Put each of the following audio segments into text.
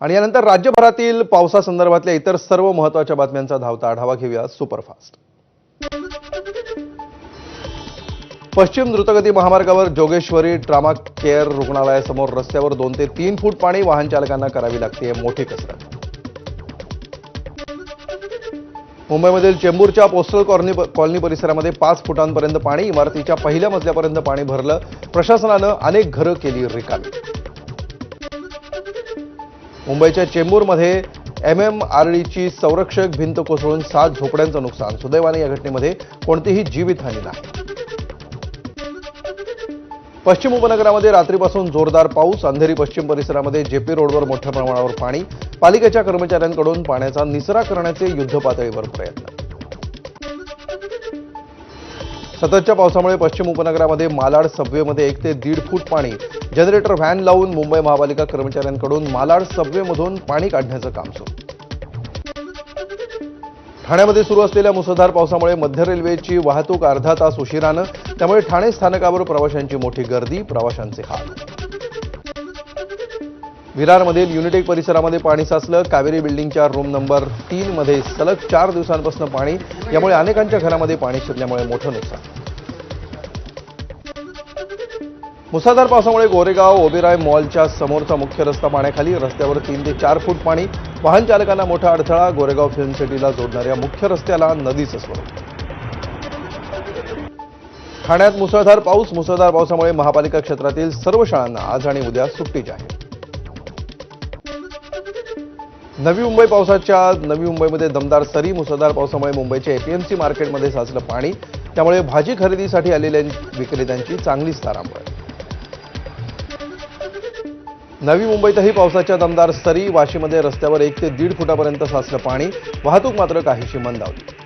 आणि यानंतर राज्यभरातील पावसासंदर्भातल्या इतर सर्व महत्त्वाच्या बातम्यांचा धावता आढावा घेऊया सुपरफास्ट. पश्चिम द्रुतगती महामार्गावर जोगेश्वरी ट्रामा केअर रुग्णालयासमोर रस्त्यावर दोन ते तीन फूट पाणी वाहन चालकांना करावी लागते मोठी कसरत. मुंबईमधील चेंबूरच्या पोस्टल कॉलनी कॉलनी परिसरामध्ये पाच फुटांपर्यंत पाणी इमारतीच्या पहिल्या मजल्यापर्यंत पाणी भरलं. प्रशासनानं अनेक घरं केली रिकामी. मुंबईच्या चेंबूरमध्ये एम एम आर डीची संरक्षक भिंत कोसळून सात झोपड्यांचं नुकसान. सुदैवाने या घटनेमध्ये कोणतीही जीवितहानी नाही. पश्चिम उपनगरामध्ये रात्रीपासून जोरदार पाऊस अंधेरी पश्चिम परिसरामध्ये जेपी रोडवर मोठ्या प्रमाणावर पाणी. पालिकेच्या कर्मचाऱ्यांकडून पाण्याचा निचरा करण्याचे युद्धपातळीवर प्रयत्न. सततच्या पावसामुळे पश्चिम उपनगरामध्ये मालाड सबवेमध्ये एक ते दीड फूट पाणी जनरेटर व्हॅन लावून मुंबई महापालिका कर्मचाऱ्यांकडून मालाड सबवेमधून पाणी काढण्याचं काम सुरू. ठाण्यामध्ये सुरू असलेल्या मुसळधार पावसामुळे मध्य रेल्वेची वाहतूक अर्धा तास उशिरानं त्यामुळे ठाणे स्थानकावर प्रवाशांची मोठी गर्दी प्रवाशांचे हाल विरारमधील युनिटेक परिसरामध्ये पाणी साचलं. कावेरी बिल्डिंगच्या रूम नंबर तीनमध्ये सलग चार दिवसांपासून पाणी. यामुळे अनेकांच्या घरामध्ये पाणी शिरल्यामुळे मोठं नुकसान. मुसळधार पावसामुळे गोरेगाव ओबेराय मॉलच्या समोरचा मुख्य रस्ता पाण्याखाली. रस्त्यावर तीन ते चार फूट पाणी. वाहन चालकांना मोठा अडथळा. गोरेगाव फिल्म सिटीला जोडणाऱ्या मुख्य रस्त्याला नदीचं स्वरूप. ठाण्यात मुसळधार पाऊस. मुसळधार पावसामुळे महापालिका क्षेत्रातील सर्व शाळांना आज आणि उद्या सुट्टी जाहीर नवी मुंबई पावसाच्या नवी मुंबईमध्ये दमदार सरी मुसळधार पावसामुळे मुंबईच्या एपीएमसी मार्केटमध्ये साचलं पाणी. त्यामुळे भाजी खरेदीसाठी आलेल्या विक्रेत्यांची चांगलीच तारांबळ. नवी मुंबईतही पावसाच्या दमदार सरी वाशीमध्ये रस्त्यावर एक ते दीड फुटापर्यंत साचलं पाणी. वाहतूक मात्र काहीशी मंदावली.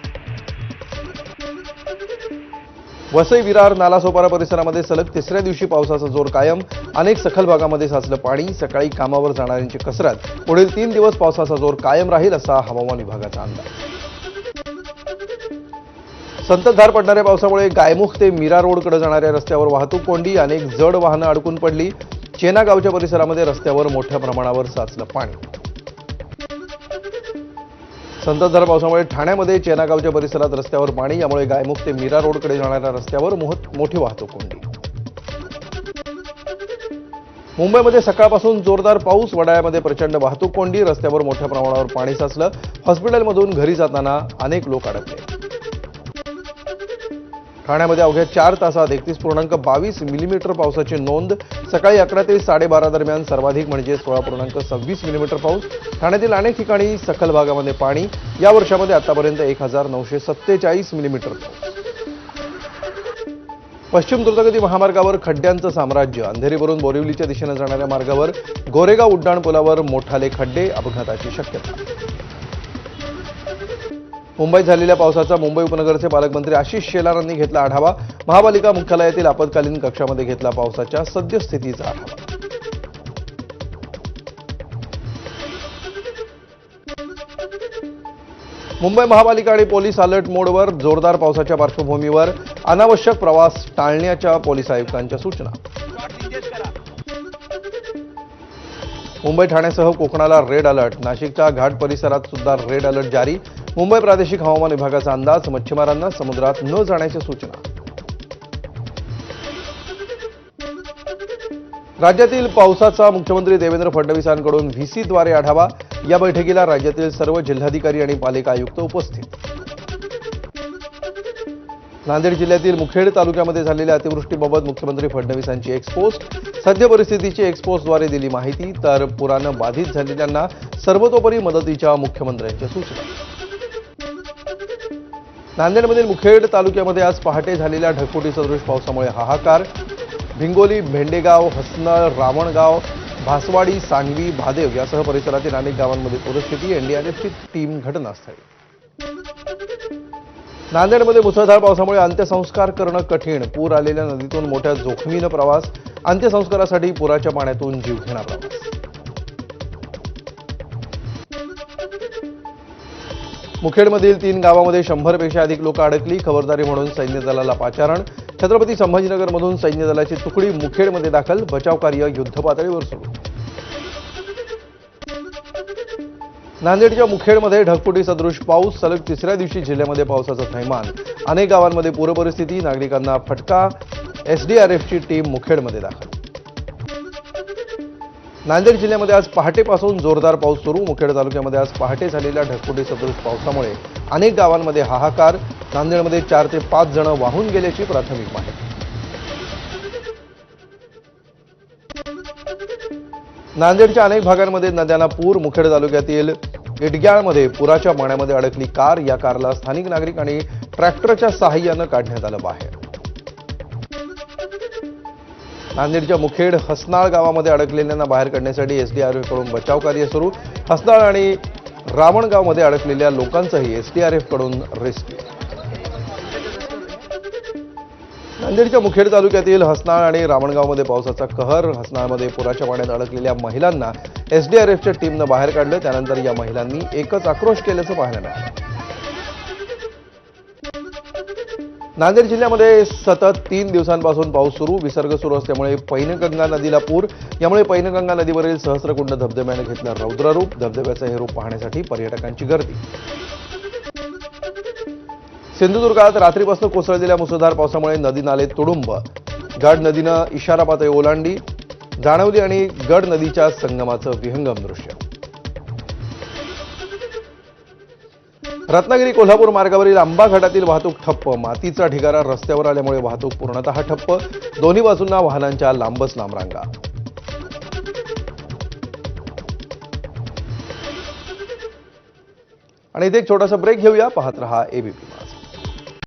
वसई विरार नालासोपारा परिसरामध्ये सलग तिसऱ्या दिवशी पावसाचा जोर कायम. अनेक सखल भागामध्ये साचलं पाणी. सकाळी कामावर जाणाऱ्यांची कसरत. पुढील तीन दिवस पावसाचा जोर कायम राहील असा हवामान विभागाचा अंदाज. संततधार पडणाऱ्या पावसामुळे गायमुख ते मीरा रोडकडे जाणाऱ्या रस्त्यावर वाहतूक कोंडी. अनेक जड वाहनं अडकून पडली. चेना गावच्या परिसरामध्ये रस्त्यावर मोठ्या प्रमाणावर साचलं पाणी. संततधार पावसामुळे ठाण्यामध्ये चेनागावच्या परिसरात रस्त्यावर पाणी यामुळे गायमुख ते मीरा रोडकडे जाणाऱ्या रस्त्यावर मोठी वाहतूक कोंडी. मुंबईमध्ये सकाळपासून जोरदार पाऊस वडाळ्यामध्ये प्रचंड वाहतूक कोंडी रस्त्यावर मोठ्या प्रमाणावर पाणी साचलं. हॉस्पिटलमधून घरी जाताना अनेक लोक अडकले. ठाण्यामध्ये अवघ्या चार तासात एकतीस पूर्णांक बावीस मिलीमीटर पावसाची नोंद. सकाळी अकरा ते साडेबारा दरम्यान सर्वाधिक म्हणजे सोळा पूर्णांक सव्वीस मिलीमीटर पाऊस. ठाण्यातील अनेक ठिकाणी सखल भागामध्ये पाणी. या वर्षामध्ये आतापर्यंत एक हजार नऊशे सत्तेचाळीस मिलीमीटर पाऊस. पश्चिम द्रुतगती महामार्गावर खड्ड्यांचं साम्राज्य. अंधेरीवरून बोरिवलीच्या दिशेनं जाणाऱ्या मार्गावर गोरेगाव उड्डाणपुलावर मोठाले खड्डे अपघाताची शक्यता. मुंबईत झालेल्या पावसाचा मुंबई उपनगरचे पालकमंत्री आशिष शेलारांनी घेतला आढावा. महापालिका मुख्यालयातील आपत्कालीन कक्षामध्ये घेतला पावसाच्या सद्यस्थितीचा आढावा. मुंबई महापालिका आणि पोलीस अलर्ट मोडवर जोरदार पावसाच्या पार्श्वभूमीवर अनावश्यक प्रवास टाळण्याच्या पोलीस आयुक्तांच्या सूचना. मुंबई ठाण्यासह कोकणाला रेड अलर्ट. नाशिकच्या घाट परिसरात सुद्धा रेड अलर्ट जारी. मुंबई प्रादेशिक हवामान विभागाचा अंदाज मच्छीमारांना समुद्रात न जाण्याच्या सूचना. राज्यातील पावसाचा मुख्यमंत्री देवेंद्र फडणवीसांकडून व्हीसीद्वारे आढावा. या बैठकीला राज्यातील सर्व जिल्हाधिकारी आणि पालिका आयुक्त उपस्थित. नांदेड जिल्ह्यातील मुखेड तालुक्यामध्ये झालेल्या अतिवृष्टीबाबत मुख्यमंत्री फडणवीसांची एक्सपोस्ट सद्य परिस्थितीची एक्सपोस्टद्वारे दिली माहिती तर पुरानं बाधित झालेल्यांना सर्वतोपरी मदतीच्या मुख्यमंत्र्यांच्या सूचना. नांदेडमधील मुखेड तालुक्यामध्ये आज पहाटे झालेल्या ढगफुटी सदृश पावसामुळे हाहाकार. भिंगोली भेंडेगाव हसनळ रावणगाव भासवाडी सांगवी भादेव यासह परिसरातील अनेक गावांमध्ये पूरस्थिती एनडीआरएफची टीम घटनास्थळी. नांदेडमध्ये मुसळधार पावसामुळे अंत्यसंस्कार करणं कठीण. पूर आलेल्या नदीतून मोठ्या जोखमीनं प्रवास. अंत्यसंस्कारासाठी पुराच्या पाण्यातून जीवघेणा प्रवास. मुखेडमधील तीन गावामध्ये शंभरपेक्षा अधिक लोक अडकली. खबरदारी म्हणून सैन्य दलाला पाचारण. छत्रपती संभाजीनगरमधून सैन्य दलाची तुकडी मुखेडमध्ये दाखल. बचाव कार्य युद्धपातळीवर सुरू. नांदेडच्या मुखेडमध्ये ढगफुटी सदृश पाऊस. सलग तिसऱ्या दिवशी जिल्ह्यामध्ये पावसाचं थैमान. अनेक गावांमध्ये पूरपरिस्थिती. नागरिकांना फटका. एसडीआरएफची टीम मुखेडमध्ये दाखल. नांदेड जिल्ह्यामध्ये आज पहाटेपासून जोरदार पाऊस सुरू. मुखेड तालुक्यामध्ये आज पहाटे झालेल्या ढगफुटी सदृश पावसामुळे अनेक गावांमध्ये हाहाकार. नांदेडमध्ये चार ते पाच जण वाहून गेल्याची प्राथमिक माहिती. नांदेडच्या अनेक भागांमध्ये नद्यांना पूर. मुखेड तालुक्यातील इटग्याळमध्ये पुराच्या पाण्यामध्ये अडकली कार. या कारला स्थानिक नागरिक आणि ट्रॅक्टरच्या सहाय्यानं काढण्यात आलं बाहेर. नांदेडच्या मुखेड हसनाळ गावामध्ये अडकलेल्यांना बाहेर काढण्यासाठी एसडीआरएफकडून बचाव कार्य सुरू. हसनाळ आणि रावणगावमध्ये अडकलेल्या लोकांचंही आर एफकडून रेस्क्यू. नांदेडच्या मुखेड तालुक्यातील हसनाळ आणि रावणगावमध्ये पावसाचा कहर. हसनाळमध्ये पुराच्या पाण्यात अडकलेल्या महिलांना एसडीआरएफच्या टीमनं बाहेर काढलं. त्यानंतर या महिलांनी एकच आक्रोश केल्याचं पाहायला मिळालं. नांदेड जिल्ह्यामध्ये सतत तीन दिवसांपासून पाऊस सुरू विसर्ग सुरू असल्यामुळे पैनगंगा नदीला पूर. यामुळे पैनगंगा नदीवरील सहस्रकुंड धबधब्याने घेतलं रौद्ररूप. धबधब्याचं हे रूप पाहण्यासाठी पर्यटकांची गर्दी. सिंधुदुर्गात रात्रीपासून कोसळलेल्या मुसळधार पावसामुळे नदी नाले तुडुंब. गड नदीनं इशारा पातळी ओलांडी. जाणवली आणि गड नदीच्या संगमाचं विहंगम दृश्य. रत्नागिरी कोल्हापूर मार्गावरील आंबा घाटातील वाहतूक ठप्प. मातीचा ढिगारा रस्त्यावर आल्यामुळे वाहतूक पूर्णतः ठप्प. दोन्ही बाजूंना वाहनांच्या लांबच लांब रांगा आणि इथे एक छोटासा ब्रेक घेऊया. पाहत रहा एबीपी